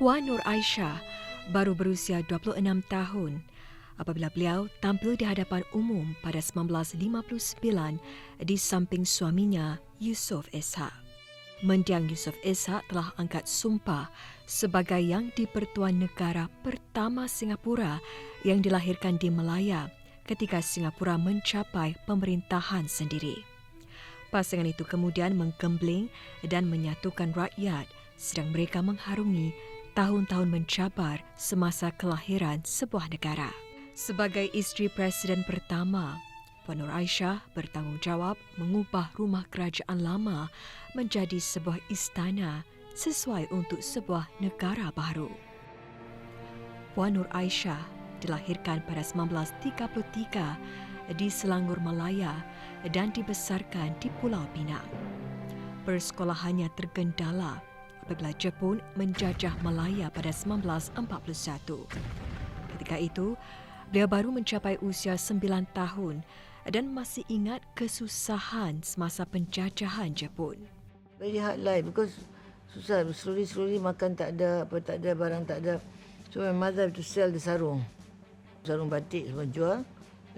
Puan Nur Aisyah baru berusia 26 tahun apabila beliau tampil di hadapan umum pada 1959 di samping suaminya Yusof Ishak. Mendiang Yusof Ishak telah angkat sumpah sebagai yang di-Pertuan Negara pertama Singapura yang dilahirkan di Melaya ketika Singapura mencapai pemerintahan sendiri. Pasangan itu kemudian menggembling dan menyatukan rakyat sedang mereka mengharungi tahun-tahun mencabar semasa kelahiran sebuah negara. Sebagai isteri Presiden pertama, Puan Nur Aisyah bertanggungjawab mengubah rumah kerajaan lama menjadi sebuah istana sesuai untuk sebuah negara baru. Puan Nur Aisyah dilahirkan pada 1933 di Selangor Malaya dan dibesarkan di Pulau Pinang. Persekolahannya tergendala apabila Jepun menjajah Malaya pada 1941. Ketika itu, Beliau baru mencapai usia sembilan tahun dan masih ingat kesusahan semasa penjajahan Jepun. Very hard life because susah. Slowly-slowly makan tak ada, apa tak ada, barang tak ada. So my mother have to sell the sarung. Sarung batik semua jual.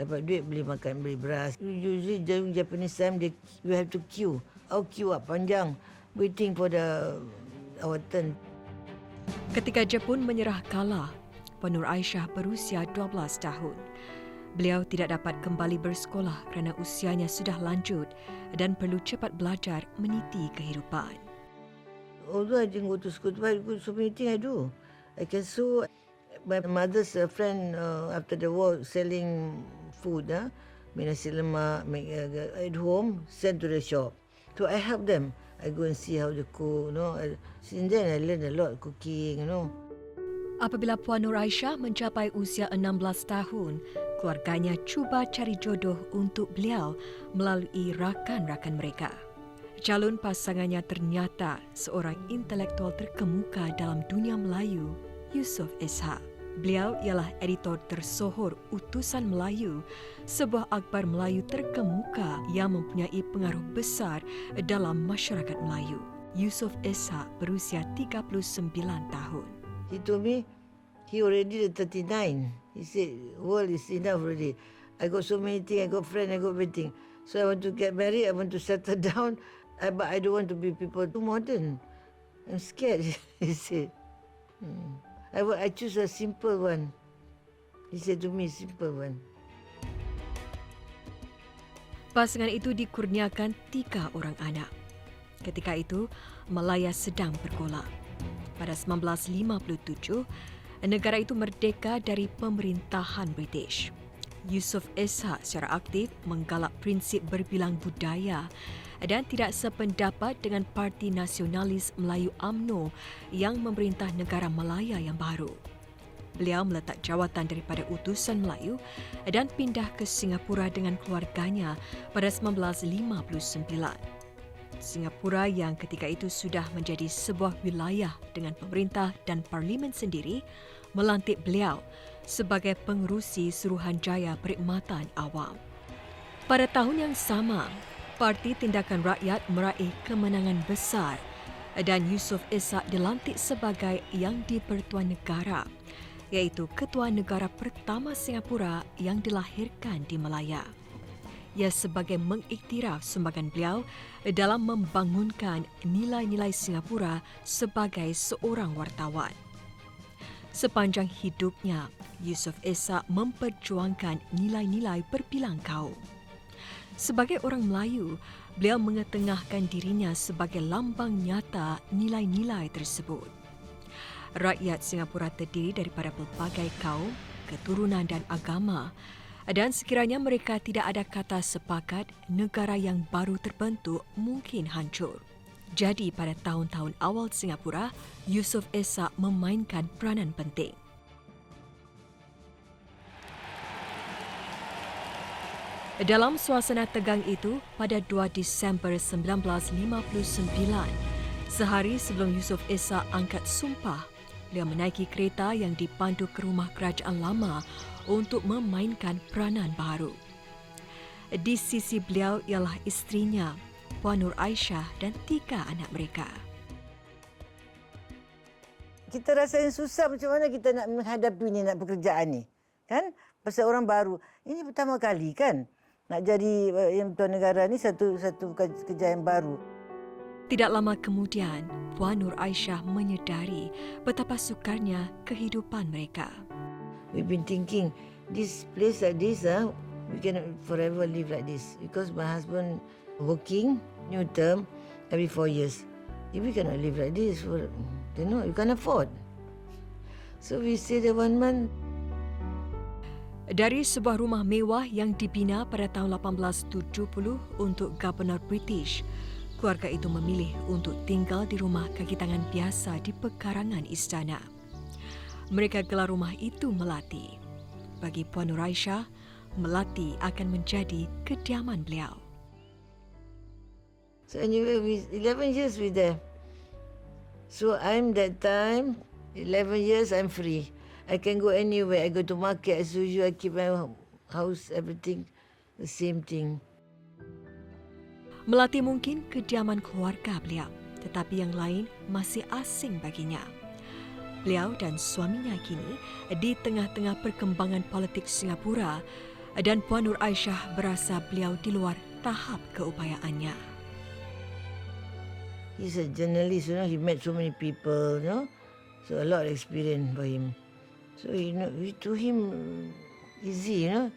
Dapat duit beli makan, beli beras. Usually during Japanese time, they, we have to queue. Our queue up panjang. Waiting for the our turn. Ketika Jepun menyerah kalah, Puan Nur Aisyah berusia 12 tahun. Beliau tidak dapat kembali bersekolah kerana usianya sudah lanjut dan perlu cepat belajar meniti kehidupan. Although I didn't go to school, but so many things I do. I can sew. My mother's a friend uh, after the war selling food. Huh? Make nasi lemak, make uh, at home, send to the shop. So I help them. I go and see how they cook. You know, since then I learn a lot cooking. You know. Apabila Puan Nur Aisyah mencapai usia 16 tahun, keluarganya cuba cari jodoh untuk beliau melalui rakan-rakan mereka. Calon pasangannya ternyata seorang intelektual terkemuka dalam dunia Melayu, Yusof Ishak. Beliau ialah editor tersohor Utusan Melayu, sebuah akhbar Melayu terkemuka yang mempunyai pengaruh besar dalam masyarakat Melayu. Yusof Ishak berusia 39 tahun. He told me he already 39. He said, world is enough already. I got so many things. I got friends. I got everything. So I want to get married. I want to settle down. But I don't want to be people too modern. I'm scared, he said. Hmm. I, I choose a simple one. He said to me, simple one. Pasangan itu dikurniakan tiga orang anak. Ketika itu, Malaya sedang bergolak pada 1957, negara itu merdeka dari pemerintahan British. Yusof Ishak secara aktif menggalak prinsip berbilang budaya dan tidak sependapat dengan Parti Nasionalis Melayu AMNO yang memerintah negara Malaya yang baru. Beliau meletak jawatan daripada utusan Melayu dan pindah ke Singapura dengan keluarganya pada 1959. Singapura yang ketika itu sudah menjadi sebuah wilayah dengan pemerintah dan parlimen sendiri melantik beliau sebagai pengerusi Suruhanjaya Perkhidmatan Awam. Pada tahun yang sama, Parti Tindakan Rakyat meraih kemenangan besar dan Yusof Ishak dilantik sebagai Yang di-Pertuan Negara iaitu Ketua Negara pertama Singapura yang dilahirkan di Melaya ia sebagai mengiktiraf sumbangan beliau dalam membangunkan nilai-nilai Singapura sebagai seorang wartawan. Sepanjang hidupnya, Yusof Esa memperjuangkan nilai-nilai berbilang kaum. Sebagai orang Melayu, beliau mengetengahkan dirinya sebagai lambang nyata nilai-nilai tersebut. Rakyat Singapura terdiri daripada pelbagai kaum, keturunan dan agama dan sekiranya mereka tidak ada kata sepakat, negara yang baru terbentuk mungkin hancur. Jadi pada tahun-tahun awal Singapura, Yusof Esa memainkan peranan penting. Dalam suasana tegang itu, pada 2 Disember 1959, sehari sebelum Yusof Esa angkat sumpah, beliau menaiki kereta yang dipandu ke rumah kerajaan lama untuk memainkan peranan baru. Di sisi beliau ialah istrinya, Puan Nur Aisyah dan tiga anak mereka. kita rasa yang susah macam mana kita nak menghadapi ni, nak pekerjaan ni. Kan? Pasal orang baru. Ini pertama kali kan? Nak jadi uh, yang tuan negara ni satu satu kerja yang baru. Tidak lama kemudian, Puan Nur Aisyah menyedari betapa sukarnya kehidupan mereka. We've been thinking, this place like this, uh, we cannot forever live like this. Because my husband working, new term, every four years. If we cannot live like this, for, you know, you can't afford. So we stay there one month. Dari sebuah rumah mewah yang dibina pada tahun 1870 untuk Governor British, keluarga itu memilih untuk tinggal di rumah kaki tangan biasa di pekarangan istana. Mereka gelar rumah itu Melati. Bagi Puan Nur Aisyah, Melati akan menjadi kediaman beliau. So anyway, we 11 years we there. So I'm that time, 11 years I'm free. I can go anywhere. I go to market as usual. I keep my house, everything, the same thing. Melati mungkin kediaman keluarga beliau, tetapi yang lain masih asing baginya. Beliau dan suaminya kini di tengah-tengah perkembangan politik Singapura dan Puan Nur Aisyah berasa beliau di luar tahap keupayaannya. He's a journalist, you know. He met so many people, you know. So a lot of experience for him. So you know, to him easy, you know.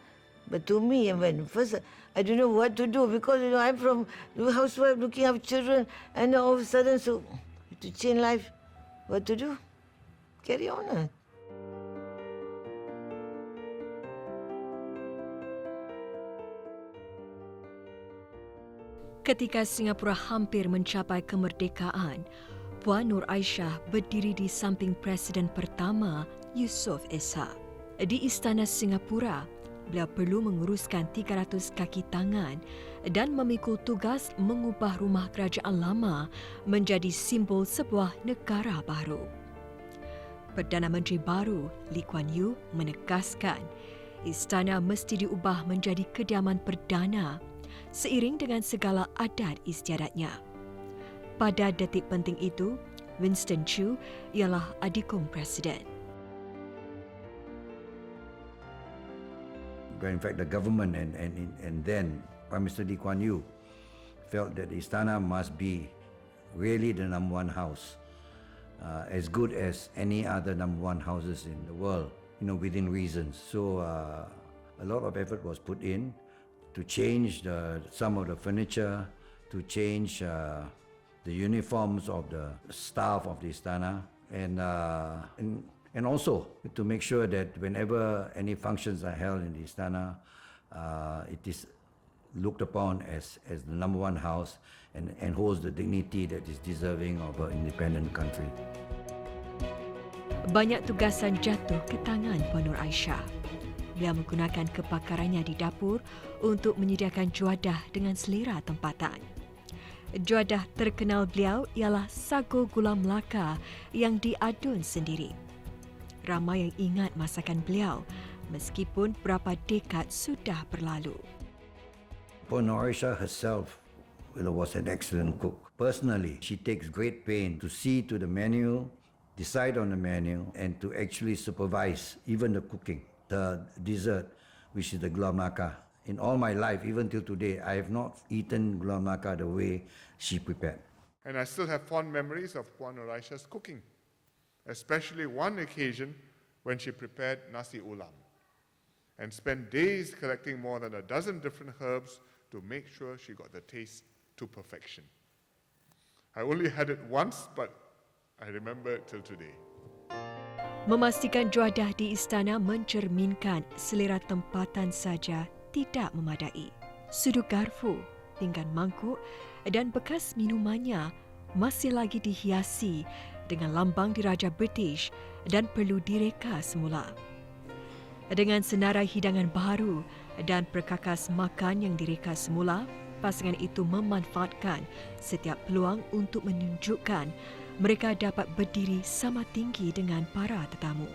But to me, when first I don't know what to do because you know I'm from the housewife looking after children, and all of a sudden, so to change life, what to do? Carry on. Ketika Singapura hampir mencapai kemerdekaan, Puan Nur Aisyah berdiri di samping Presiden pertama Yusof Ishak. Di Istana Singapura, beliau perlu menguruskan 300 kaki tangan dan memikul tugas mengubah rumah kerajaan lama menjadi simbol sebuah negara baru. Perdana Menteri baru, Lee Kuan Yew, menegaskan istana mesti diubah menjadi kediaman perdana seiring dengan segala adat istiadatnya. Pada detik penting itu, Winston Chu ialah adikung Presiden. In fact, the government and, and, and then Prime Minister Lee Kuan Yew felt that Istana must be really the number one house, uh, as good as any other number one houses in the world, you know, within reason. So uh, a lot of effort was put in to change the, some of the furniture, to change uh, the uniforms of the staff of the Istana, and, uh, and and also to make sure that whenever any functions are held in the Istana, uh, it is looked upon as, as the number one house and, and holds the dignity that is deserving of an independent country. Banyak tugasan jatuh ke tangan Puan Nur Aisyah. Beliau menggunakan kepakarannya di dapur untuk menyediakan juadah dengan selera tempatan. Juadah terkenal beliau ialah sago gula Melaka yang diadun sendiri ramai yang ingat masakan beliau meskipun berapa dekad sudah berlalu. Puan Aisha herself was an excellent cook. Personally, she takes great pain to see to the menu, decide on the menu, and to actually supervise even the cooking, the dessert, which is the gula melaka. In all my life, even till today, I have not eaten gula melaka the way she prepared. And I still have fond memories of Puan Aisha's cooking. Especially one occasion when she prepared nasi ulam and spent days collecting more than a dozen different herbs to make sure she got the taste to perfection. I only had it once, but I remember it till today. Memastikan juadah di istana mencerminkan selera tempatan saja tidak memadai. Sudut garfu, pinggan mangkuk dan bekas minumannya masih lagi dihiasi dengan lambang diraja British dan perlu direka semula. Dengan senarai hidangan baru dan perkakas makan yang direka semula, pasangan itu memanfaatkan setiap peluang untuk menunjukkan mereka dapat berdiri sama tinggi dengan para tetamu.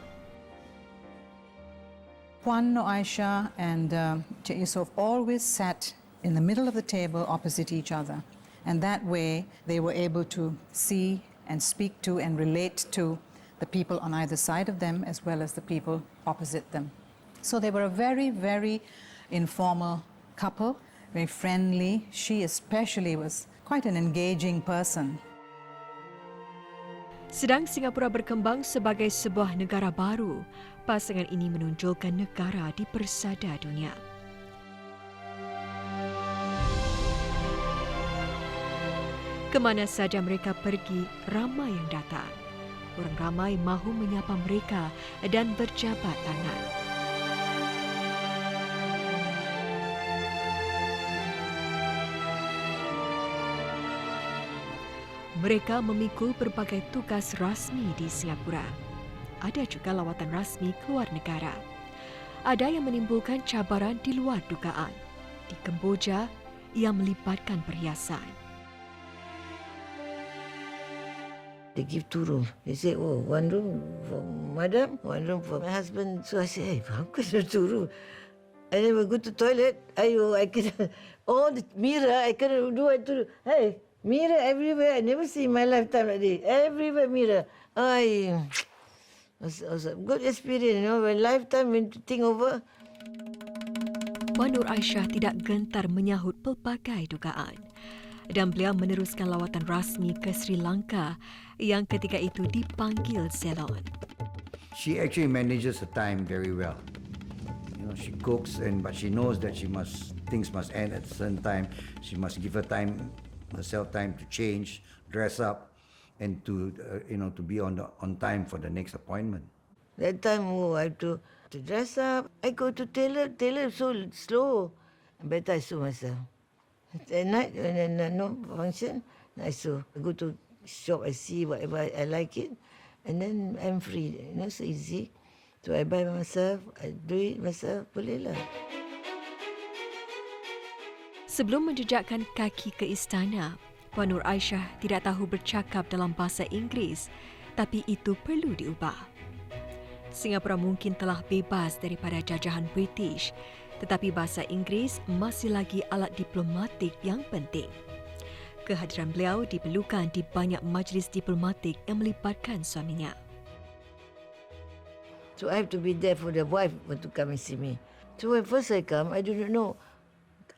Puan No Aisha and uh, Cik Yusof always sat in the middle of the table opposite each other. And that way they were able to see and speak to and relate to the people on either side of them as well as the people opposite them. So they were a very, very informal couple, very friendly. She especially was quite an engaging person. Sedang Singapura berkembang sebagai sebuah negara baru, pasangan ini menonjolkan negara di persada dunia. Kemana saja mereka pergi, ramai yang datang. Orang ramai mahu menyapa mereka dan berjabat tangan. Mereka memikul berbagai tugas rasmi di Singapura. Ada juga lawatan rasmi keluar negara. Ada yang menimbulkan cabaran di luar dugaan. Di Kemboja, ia melibatkan perhiasan. They give two rooms. They say, oh, one room for madam, one room for my husband. So I say, hey, how come there's two room? And then we go to toilet. Ayo, I can all the mirror. I can do it to. Hey, mirror everywhere. I never see in my lifetime like this. Everywhere mirror. I was, was a good experience, you know. When lifetime, when to think over. Puan Nur Aisyah tidak gentar menyahut pelbagai dugaan dan beliau meneruskan lawatan rasmi ke Sri Lanka yang ketika itu dipanggil Ceylon. She actually manages her time very well. You know, she cooks and but she knows that she must things must end at a certain time. She must give her time herself time to change, dress up, and to uh, you know to be on the, on time for the next appointment. That time, oh, I have to, to dress up. I go to tailor. Tailor so slow. Better I sew myself. At night, when I no function, I. I go to shop, I see whatever I like it. And then I'm free. You know, so easy. So I buy myself, I do it myself, boleh lah. Sebelum menjejakkan kaki ke istana, Puan Nur Aisyah tidak tahu bercakap dalam bahasa Inggeris, tapi itu perlu diubah. Singapura mungkin telah bebas daripada jajahan British, tetapi bahasa Inggeris masih lagi alat diplomatik yang penting. Kehadiran beliau diperlukan di banyak majlis diplomatik yang melibatkan suaminya. So I have to be there for the wife want to come and see me. So when first I come, I do not know.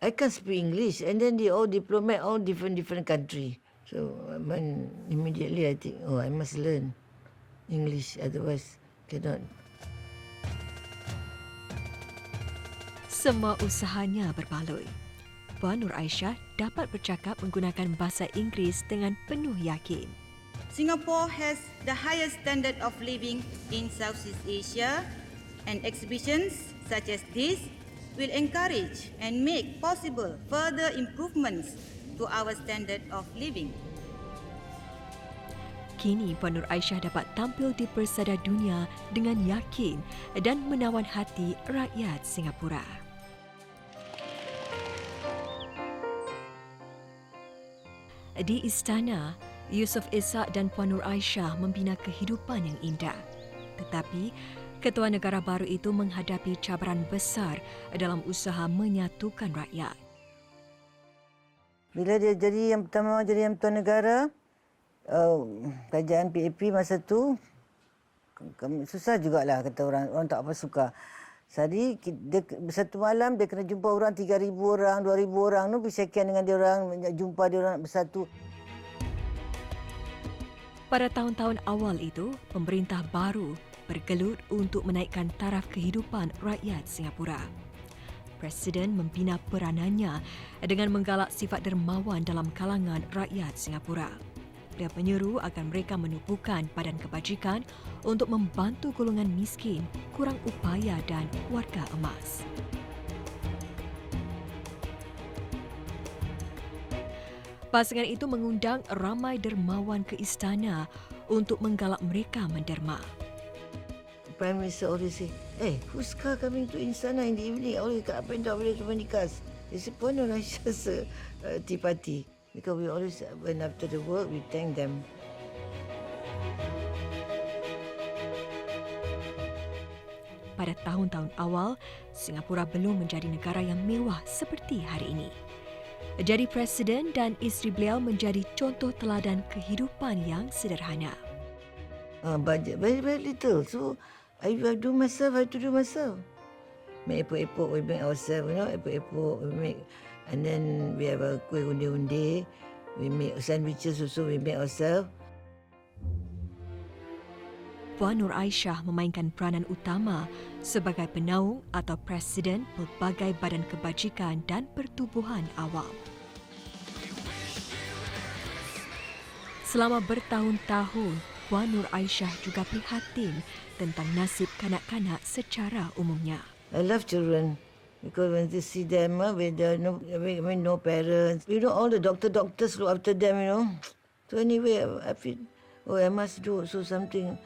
I can't speak English. And then they all diplomat, all different, different country. So when immediately I think, oh, I must learn English. Otherwise, cannot. Semua usahanya berbaloi. Puan Nur Aisyah dapat bercakap menggunakan bahasa Inggeris dengan penuh yakin. Singapore has the highest standard of living in Southeast Asia, and exhibitions such as this will encourage and make possible further improvements to our standard of living. Kini Puan Nur Aisyah dapat tampil di persada dunia dengan yakin dan menawan hati rakyat Singapura. Di istana, Yusof Ishak dan Puan Nur Aisyah membina kehidupan yang indah. Tetapi, ketua negara baru itu menghadapi cabaran besar dalam usaha menyatukan rakyat. Bila dia jadi yang pertama jadi yang tuan negara, uh, kerajaan PAP masa tu susah jugalah kata orang orang tak apa suka. Ki- dia, satu malam dia kena jumpa orang 3000 orang, 2000 orang tu pergi sekian dengan dia orang, jumpa dia orang bersatu. Pada tahun-tahun awal itu, pemerintah baru bergelut untuk menaikkan taraf kehidupan rakyat Singapura. Presiden membina peranannya dengan menggalak sifat dermawan dalam kalangan rakyat Singapura. Beliau menyeru agar mereka menubuhkan badan kebajikan untuk membantu golongan miskin, kurang upaya dan warga emas. Pasangan itu mengundang ramai dermawan ke istana untuk menggalak mereka menderma. Prime Minister always say, hey, who's car coming to Istana in the evening? Always and down, always so many cars. They say, Puan Nur Aisyah's uh. Because we always, when after the work, we thank them. Pada tahun-tahun awal, Singapura belum menjadi negara yang mewah seperti hari ini. Jadi presiden dan isteri beliau menjadi contoh teladan kehidupan yang sederhana. uh, budget very very little. So I, I do myself. I have to do myself. Make epok-epok we make ourselves. You know, epok-epok we make, and then we have a kuih undi-undi. We make sandwiches also. We make ourselves. Puan Nur Aisyah memainkan peranan utama sebagai penaung atau presiden pelbagai badan kebajikan dan pertubuhan awam. Selama bertahun-tahun, Puan Nur Aisyah juga prihatin tentang nasib kanak-kanak secara umumnya. I love children because when they see them, uh, there are no, I mean, no parents, you know, all the doctor doctors look after them, you know. So anyway, I feel, oh, I must do also something.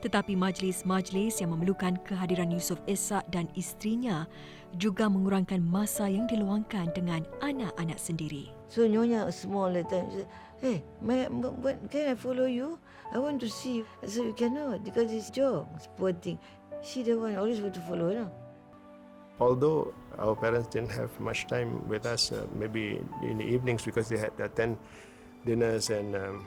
Tetapi majlis-majlis yang memerlukan kehadiran Yusof Ishak dan isterinya juga mengurangkan masa yang diluangkan dengan anak-anak sendiri. So Nyonya small that time said, Hey, may, what, can I follow you? I want to see said, you cannot because it's job. It's poor thing. She the one always want to follow, you know. Although our parents didn't have much time with us, uh, maybe in the evenings because they had to attend dinners and um,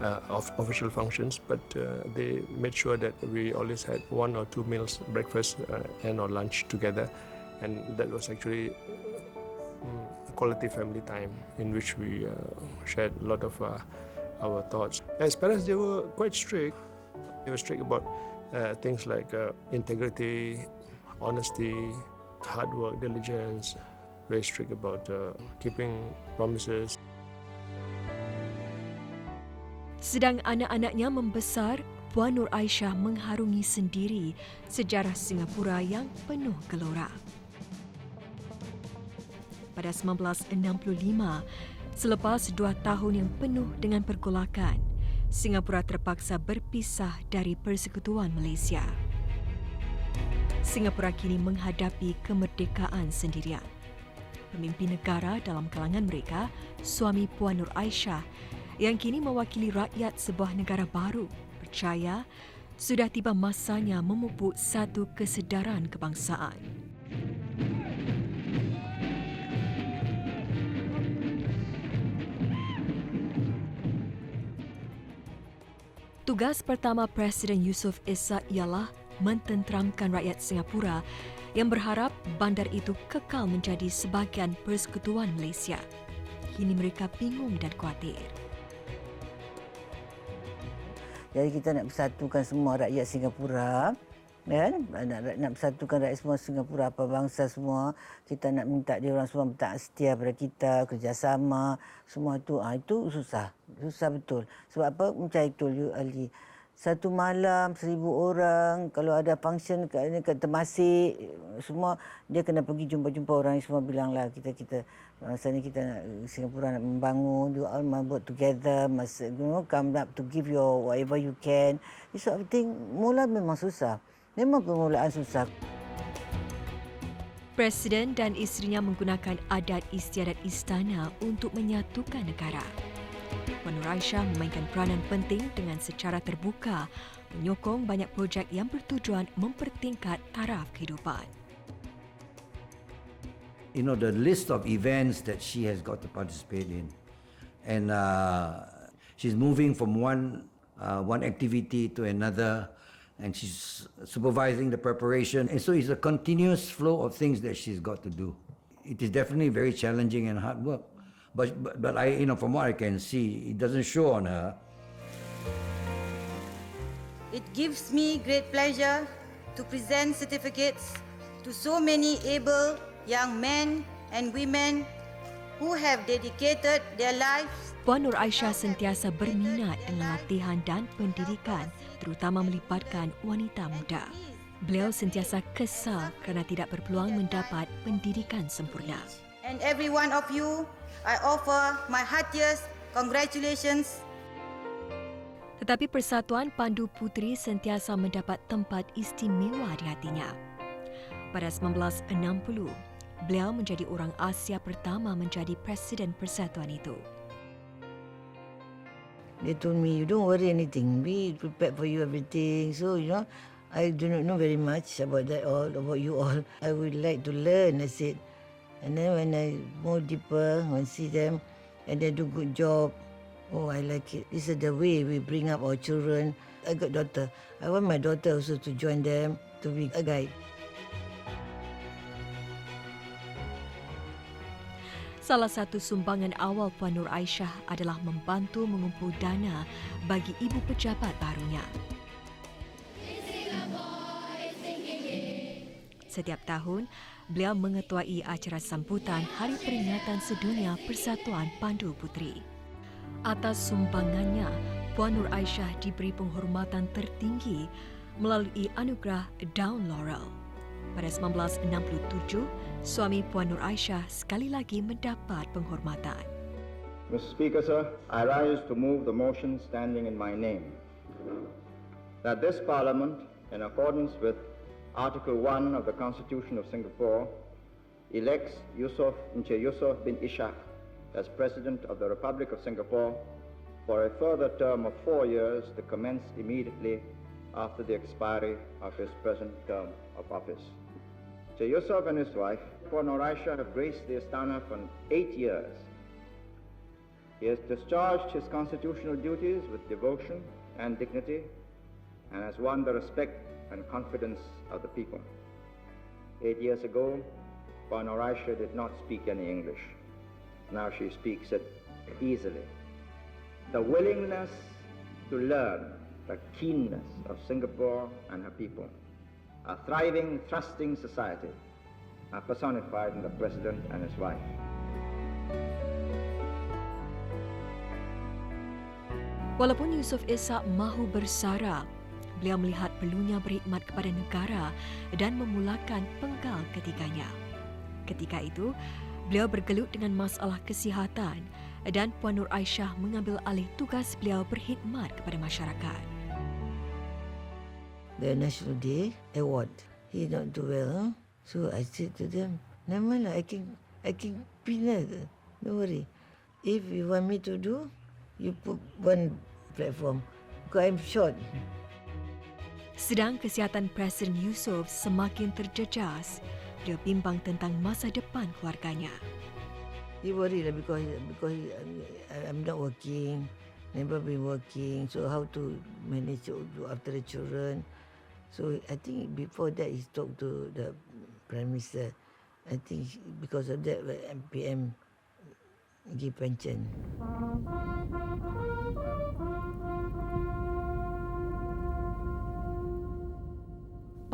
uh, of official functions, but uh, they made sure that we always had one or two meals, breakfast uh, and or lunch together, and that was actually mm, quality family time in which we uh, shared a lot of uh, our thoughts. As parents, they were quite strict. They were strict about things like integrity, honesty, hard work, diligence, very strict about uh, keeping promises. Sedang anak-anaknya membesar, Puan Nur Aisyah mengharungi sendiri sejarah Singapura yang penuh gelora. Pada 1965, selepas dua tahun yang penuh dengan pergolakan, Singapura terpaksa berpisah dari Persekutuan Malaysia. Singapura kini menghadapi kemerdekaan sendirian. Pemimpin negara dalam kalangan mereka, suami Puan Nur Aisyah, yang kini mewakili rakyat sebuah negara baru, percaya sudah tiba masanya memupuk satu kesedaran kebangsaan. Tugas pertama Presiden Yusof Ishak ialah mententeramkan rakyat Singapura yang berharap bandar itu kekal menjadi sebahagian Persekutuan Malaysia. Kini mereka bingung dan khawatir. Jadi kita nak persatukan semua rakyat Singapura kan nak, nak, persatukan rakyat semua Singapura apa bangsa semua kita nak minta dia orang semua bertaat setia pada kita kerjasama semua tu ah itu susah. Susah betul. Sebab apa? Macam I told you early satu malam seribu orang kalau ada function kat ni kat Temasek semua dia kena pergi jumpa-jumpa orang semua bilang lah kita kita masa ni kita nak Singapura nak membangun you all must work together must you know come up to give your whatever you can. This sort of thing mula memang susah. Memang permulaan susah. Presiden dan isterinya menggunakan adat istiadat istana untuk menyatukan negara. Puan Aisyah memainkan peranan penting dengan secara terbuka menyokong banyak projek yang bertujuan mempertingkat taraf kehidupan. you know the list of events that she has got to participate in, and uh, she's moving from one uh, one activity to another, and she's supervising the preparation, and so it's a continuous flow of things that she's got to do. It is definitely very challenging and hard work, but but, but I you know from what I can see, it doesn't show on her. It gives me great pleasure to present certificates to so many able young men and women who have dedicated their lives Puan Nur Aisyah sentiasa berminat dengan latihan dan pendidikan terutama melibatkan wanita muda. Beliau sentiasa kesal kerana tidak berpeluang mendapat pendidikan sempurna. and every one of you I offer my heartiest congratulations Tetapi Persatuan Pandu Puteri sentiasa mendapat tempat istimewa di hatinya. Pada 1960, beliau menjadi orang Asia pertama menjadi Presiden Persatuan itu. They told me, you don't worry anything. We prepared for you everything. So, you know, I do not know very much about that all, about you all. I would like to learn, I said. And then when I more deeper, I see them and they do good job, oh, I like it. This is the way we bring up our children. I got daughter. I want my daughter also to join them to be a guide. Salah satu sumbangan awal Puan Nur Aisyah adalah membantu mengumpul dana bagi ibu pejabat barunya. Setiap tahun, beliau mengetuai acara sambutan Hari Peringatan Sedunia Persatuan Pandu Puteri. Atas sumbangannya, Puan Nur Aisyah diberi penghormatan tertinggi melalui anugerah Down Laurel. Pada 1967, suami Puan Nur Aisyah sekali lagi mendapat penghormatan. Mr. Speaker, sir, I rise to move the motion standing in my name that this Parliament, in accordance with Article 1 of the Constitution of Singapore, elects Yusof Nche Yusof bin Ishak as President of the Republic of Singapore for a further term of four years to commence immediately after the expiry of his present term of office. Che Yusof and his wife, Puan Noraisha, have graced the Astana for eight years. He has discharged his constitutional duties with devotion and dignity and has won the respect and confidence of the people. Eight years ago, Puan Noraisha did not speak any English. Now she speaks it easily. The willingness to learn, the keenness of Singapore and her people, a thriving, thrusting society, are personified in the President and his wife. Walaupun Yusof Ishak mahu bersara, beliau melihat perlunya berkhidmat kepada negara dan memulakan penggal ketiganya. Ketika itu, beliau bergelut dengan masalah kesihatan dan Puan Nur Aisyah mengambil alih tugas beliau berkhidmat kepada masyarakat. The National Day Award. He not do well, huh? So I said to them, never mind lah, I can, I can pin lah. Don't worry. If you want me to do, you put one platform. Because I'm short. Sedang kesihatan Presiden Yusof semakin terjejas, beliau bimbang tentang masa depan keluarganya. He worried lah because because I- I'm not working, never been working. So how to manage to after the children? So I think before that he talked to the prime minister. I think because of that the MPM give pension.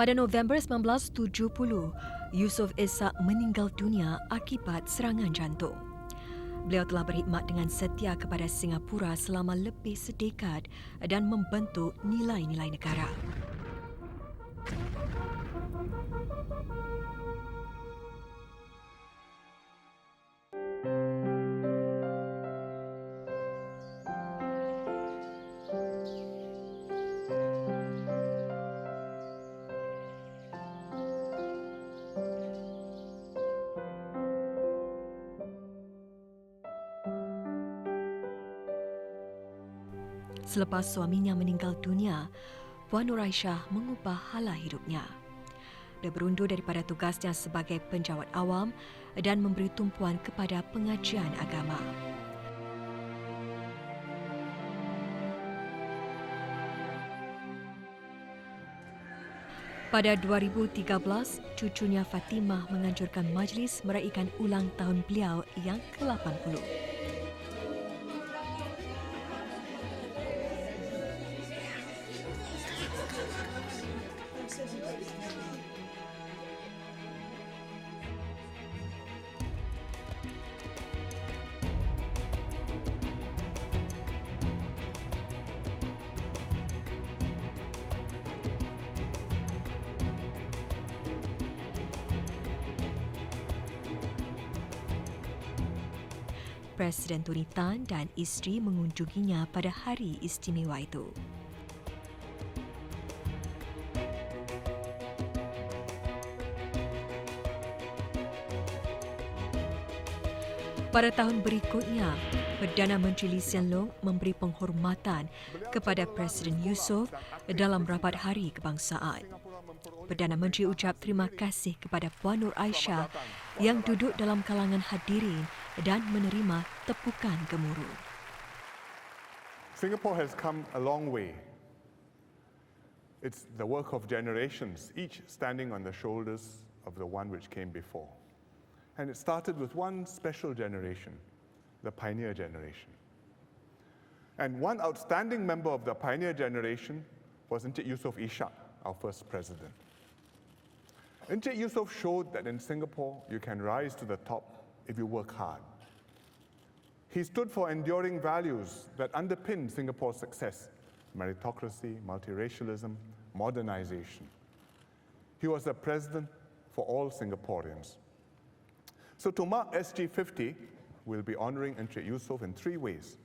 Pada November 1970, Yusof Ishak meninggal dunia akibat serangan jantung. Beliau telah berkhidmat dengan setia kepada Singapura selama lebih sedekad dan membentuk nilai-nilai negara. Selepas suaminya meninggal dunia, Puan Nur Aisyah mengubah hala hidupnya. Dia berundur daripada tugasnya sebagai penjawat awam dan memberi tumpuan kepada pengajian agama. Pada 2013, cucunya Fatimah menganjurkan majlis meraihkan ulang tahun beliau yang ke-80. Presiden Tony Tan dan isteri mengunjunginya pada hari istimewa itu. Pada tahun berikutnya, Perdana Menteri Lee Hsien Loong memberi penghormatan kepada Presiden Yusof dalam rapat hari kebangsaan. Perdana Menteri ucap terima kasih kepada Puan Nur Aisyah yang duduk dalam kalangan hadirin dan menerima tepukan gemuruh. Singapore has come a long way It's the work of generations, each standing on the shoulders of the one which came before. And it started with one special generation, the pioneer generation. And one outstanding member of the pioneer generation was Encik Yusof Ishak, our first president. Encik Yusof showed that in Singapore you can rise to the top if you work hard. He stood for enduring values that underpin Singapore's success meritocracy, multiracialism, modernization. He was a president for all Singaporeans. So, to mark SG50, we'll be honoring Encik Yusof in three ways.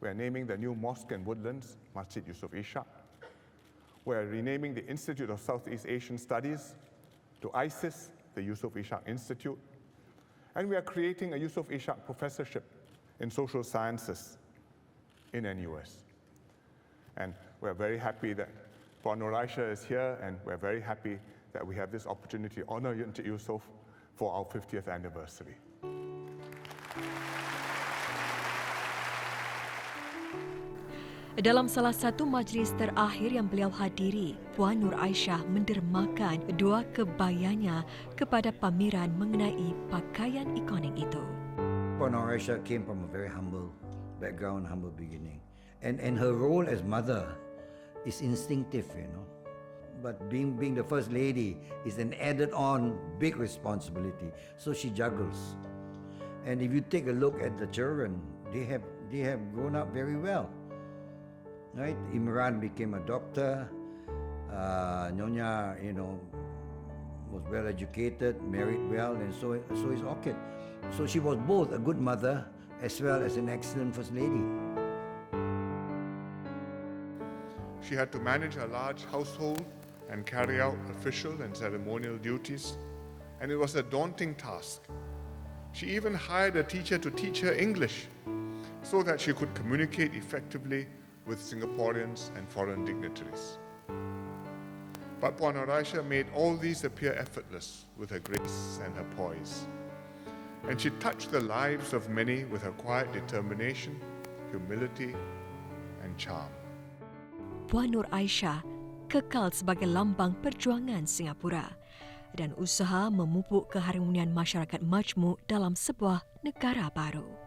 We are naming the new mosque in Woodlands, Masjid Yusof Ishak. We are renaming the Institute of Southeast Asian Studies to ISIS, the Yusuf Ishak Institute. And we are creating a Yusuf Ishak professorship in social sciences in NUS. And we're very happy that Puan Nur Aisha is here, and we're very happy that we have this opportunity to honor Yusuf for our 50th anniversary. Dalam salah satu majlis terakhir yang beliau hadiri, Puan Nur Aisyah mendermakan dua kebayanya kepada pameran mengenai pakaian ikonik itu. Puan Aisha came from a very humble background, humble beginning. And, and her role as mother is instinctive, you know. But being, being the first lady is an added on big responsibility. So she juggles. And if you take a look at the children, they have, they have grown up very well. Right? Imran became a doctor. Uh, Nyonya, you know, was well educated, married well, and so so is Orchid. So she was both a good mother as well as an excellent first lady. She had to manage a large household and carry out official and ceremonial duties, and it was a daunting task. She even hired a teacher to teach her English so that she could communicate effectively with Singaporeans and foreign dignitaries. But Puan Aisha made all these appear effortless with her grace and her poise. And she touched the lives of many with her quiet determination, humility, and charm. Puan Nur Aisyah kekal sebagai lambang perjuangan Singapura dan usaha memupuk keharmonian masyarakat majmuk dalam sebuah negara baru.